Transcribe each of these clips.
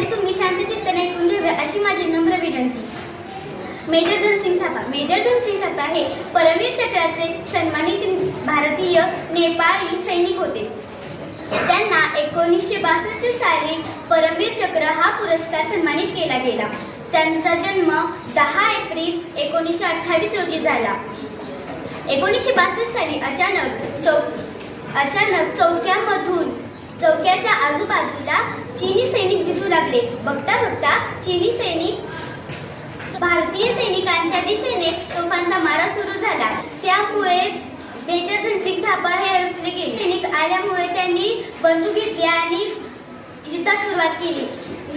तुम्ही तुम्ही शांत चित्ताने ऐकून घ्यावे अशी माझी नम्र विनंती. मेजर धनसिंग थापा. मेजर धनसिंग थापा हे परमवीर चक्राचे सन्मानित भारतीय नेपाळी सैनिक होते. त्यांना एकोणीसशे बासष्ट साली परमवीर चक्र हा पुरस्कार सन्मानित केला गेला. त्यांचा जन्म दहा एप्रिल एकोणीसशे अठ्ठावीस रोजी झाला. एकोणीसशे बासष्ट साली अचानक चौ अचानक चौक्यामधून चौक्याच्या आजूबाजूला चीनी सैनिक लागले. बघता बघता चीनी सैनिक भारतीय सैनिकांच्या दिशेने तोफांचा मारा सुरू झाला. त्यामुळे मेजर धनसिंग थापा हे अडकले गेले. सैनिक आल्यामुळे त्यांनी बंदूक घेतली आणि युद्धास सुरुवात केली.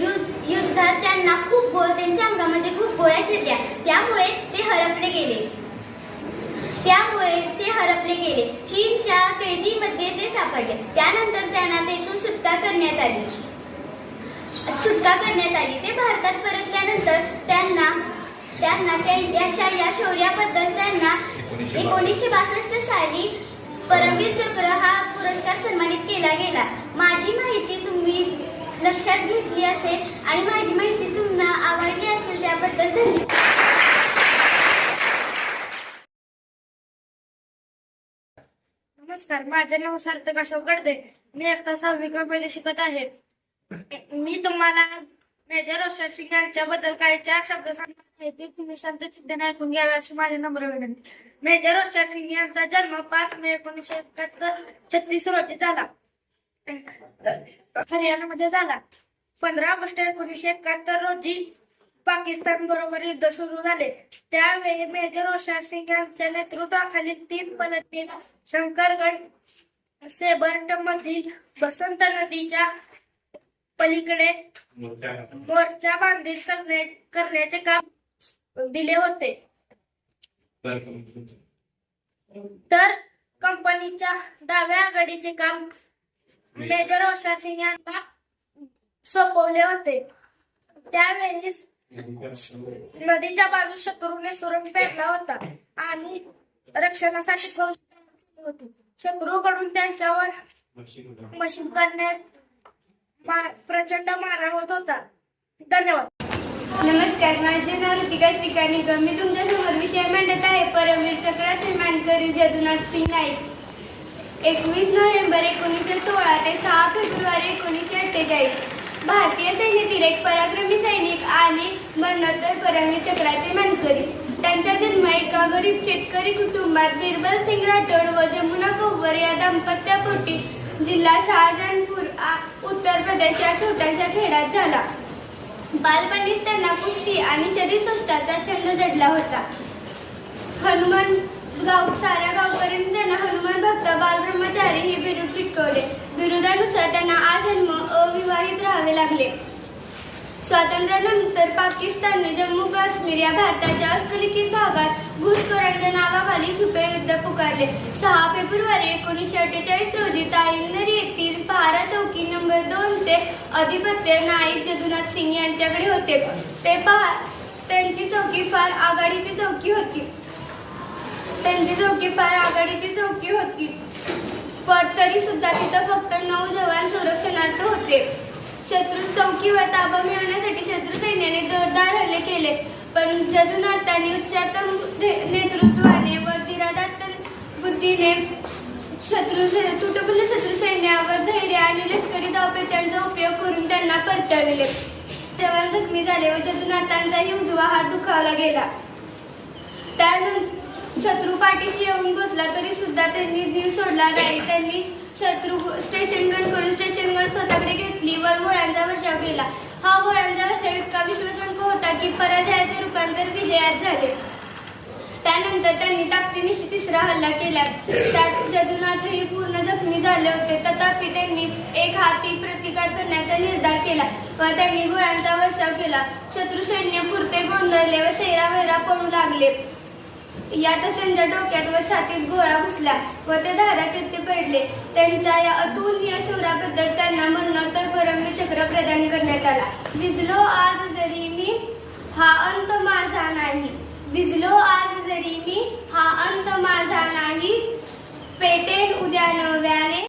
यु- युद्धात त्यांना खूप गोळ त्यांच्या अंगामध्ये खूप गोळ्या शिरल्या. त्यामुळे ते हरपले गेले. त्यामुळे ते हरपले गेले. चीनच्या कैदीमध्ये ते सापडले. त्यानंतर त्यांना तेथून सुटका करण्यात आली. सुटका करण्यात आली. ते भारतात परतल्यानंतर त्यांना त्यांना त्या या शौर्याबद्दल त्यांना एकोणीसशे बासष्ट साली परमवीर चक्र हा पुरस्कार सन्मानित केला गेला. माझी माहिती तुम्ही लक्षात घेतली असेल आणि माझी माहिती तुम्हाला आवडली असेल त्याबद्दल धन्यवाद. नमस्कार माझे नाव सार्थक अशोक गडदे. मी एकता सहावी मध्ये शिकत आहे. मी तुम्हाला मेजर अशोक सिंग यांच्याबद्दल काही चार शब्द सांगणार आहे ते तुम्ही शांत चित्ताने ऐकून घ्यावे अशी माझी नम्र विनंती. मेजर अशोक सिंग यांचा जन्म पाच मे एकोणीसशे एकाहत्तर छत्तीस रोजी झाला. हरियाणामध्ये झाला. पंधरा ऑगस्ट एकोणीसशे एकाहत्तर रोजी पाकिस्तान बरोबर युद्ध सुरू झाले. त्यावेळी मेजर रोशन सिंग यांच्या नेतृत्वाखाली तीन पलटी शंकरगड सेबर्ट मधील बसंत नदीच्या पलीकडे मोर्चा बांधील करणे करण्याचे काम दिले होते. तर कंपनीच्या डाव्या आघाडीचे काम मेजर रोशन सिंग यांना सोपवले होते. त्यावेळी नदीच्या बाजूस शत्रूने सुरंग पेरला होता आणि रक्षणासाठी होती शत्रूकडून त्यांच्यावर मशीन करण्यात प्रचंड मारा होत होता. धन्यवाद. नमस्कार माझे नाव ऋतिका श्रीकाणी मी तुमच्यासमोर विषय मांडत आहे. परमवीर चक्राचे मानकरी जदुनाथ सिंग नाईक. एकवीस नोव्हेंबर एकोणीसशे सोळा ते सहा फेब्रुवारी एकोणीसशे अठ्ठेचाळीस. भारतीय सैन्यातील एक पराक्रमी सैनिक आणि मरणोत्तर परमवीर चक्राचे मानकरी. त्यांचा जन्म एका गरीब शेतकरी कुटुंबात बिरबल सिंग राठोड व जमुना कौवर या दाम्पत्यापोटी जिल्हा शहाजहानपूर प्रदेशच्या छोट्याशा खेड्यात झाला. बालपणीच त्यांना कुस्ती आणि शरीरसृष्टाचा छंद जडला होता. हनुमान गाव साऱ्या गावकऱ्यांनी त्यांना हनुमान भक्त बालब्रह्मचारी हे बिरुद चिटकवले. बिरुदानुसार त्यांना आजन्म अविवाहित राहावे लागले. स्वातंत्र्यानंतर पाकिस्तानने जम्मू काश्मीर या भारताच्या अस्खलित भागात घुसखोरांच्या नावाखाली छुपे युद्ध पुकारले. सहा फेब्रुवारी एकोणीसशे अठ्ठेचाळीस रोजी ताईंदर येथील पहारा नंबर चे अधिपत्य नाईक जदुनाथ सिंग यांच्याकडे होते. ते पहा त्यांची चौकी फार आघाडीची चौकी होती. त्यांची चौकी फार आघाडीची चौकी होती. पण तरी सुद्धा तिथं फक्त नऊ जवान संरक्षणार्थ होते. शत्रू चौकीवर ताबा मिळवण्यासाठी शत्रू सैन्याने जोरदार हल्ले केले. पण जदुनाथांनी उच्चातम नेतृत्वाने व धीरादात्त बुद्धीने शत्रू तुटपुंज शत्रू सैन्यावर उपयोग करून त्यांना परतविले. तेव्हा जखमी झाले व जदुनाथांचाही उजवा हात दुखावला गेला. त्यानंतर शत्रू पाठीशी येऊन बसला तरी सुद्धा त्यांनी धीर सोडला नाही. त्यांनी शत्रू स्टेशन गण करून स्टेशन गण स्वतःकडे घेतली व घोळ्यांचा वर्षाव केला. हा घोळ्यांचा वर्षाव इतका विश्वसंक होता की पराजयाचे रूपांतर विजयात झाले. त्यानंतर त्यांनी ताकदीनिशी तिसरा हल्ला केला. त्यात जदुनाथही पूर्ण जखमी झाले होते. तथापि त्यांनी एक हाती प्रतिकार करण्याचा निर्धार केला व त्यांनी गोळ्यांचा वर्षाव केला. शत्रू सैन्य पुरते गोंधळले व सैरावैरा पडू लागले. यात त्यांच्या डोक्यात व छातीत गोळा घुसला व ते धारात येथे पडले. त्यांच्या या अतुलनीय शौर्याबद्दल त्यांना मरणोत्तर परमवी चक्र प्रदान करण्यात आला. विजलो आज जरी मी हा अंत माझा नाही. विजलो आज जरी मी हा अंत माझा नाही. पेटेल उद्या नव्याने